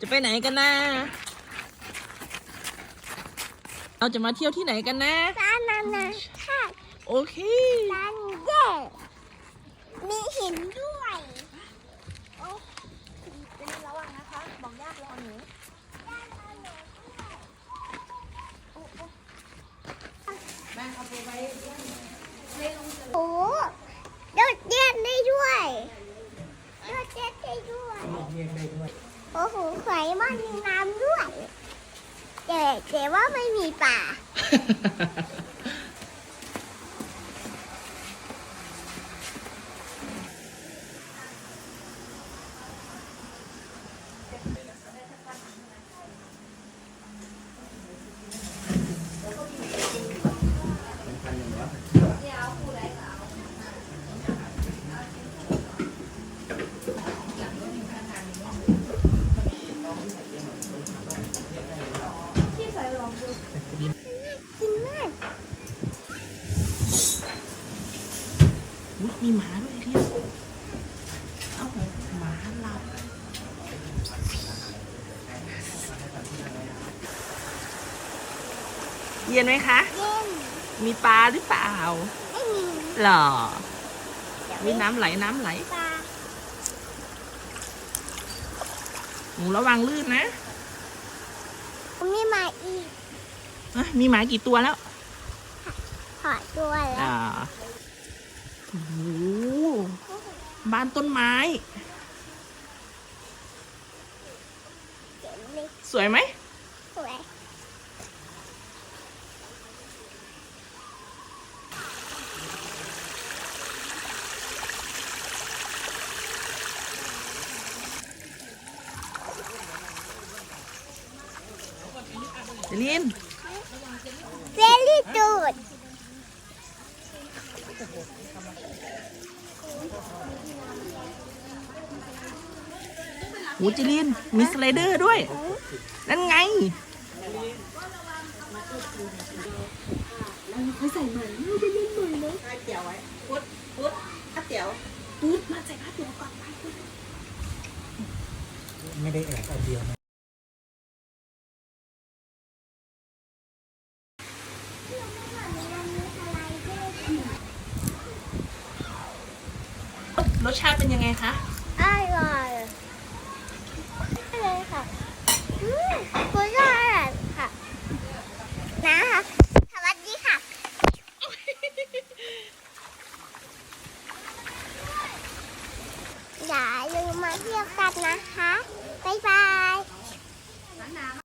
จะไปไหนกันนะ เราจะมาเที่ยวที่ไหนกันนะ ร้านนั้นนะค่ะโอเค ร้านเด็กมีหินด้วยโอ้เป็นระวังนะคะบอกญาติรอหนูโหโดดเด่นได้ด้วยโดดเด่นได้ด้วย โอ้โหไข่มันมีน้ำด้วยแต่แต่ว่าไม่มีป่า กินมากมีหมาด้วยเทียเอ้าหมาหลับเย็นไหมคะ เย็นมีปลาหรือเปล่าไม่มีหรอ มีน้ำไหลน้ำไหลปลาหนูระวังลื่นนะม่มาอีก อะมีหมากี่ตัวแล้วถอดตัวแล้วอ่าโอ้โหบ้านต้นไม้ เจ๋งเลยสวยไหม สวยเจลิน เจลลี่ตูด หูเจลิน มีสไลเดอร์ด้วย นั่นไง ไม่ได้แอบเอาเดียวนะ รสชาติเป็นยังไงคะ อร่อยเลยค่ะอคุณก็ร่อยค่ะ นะคะสวัสดีค่ะ อย่าลืมมาเที่ยวกันนะคะ บ๊ายบาย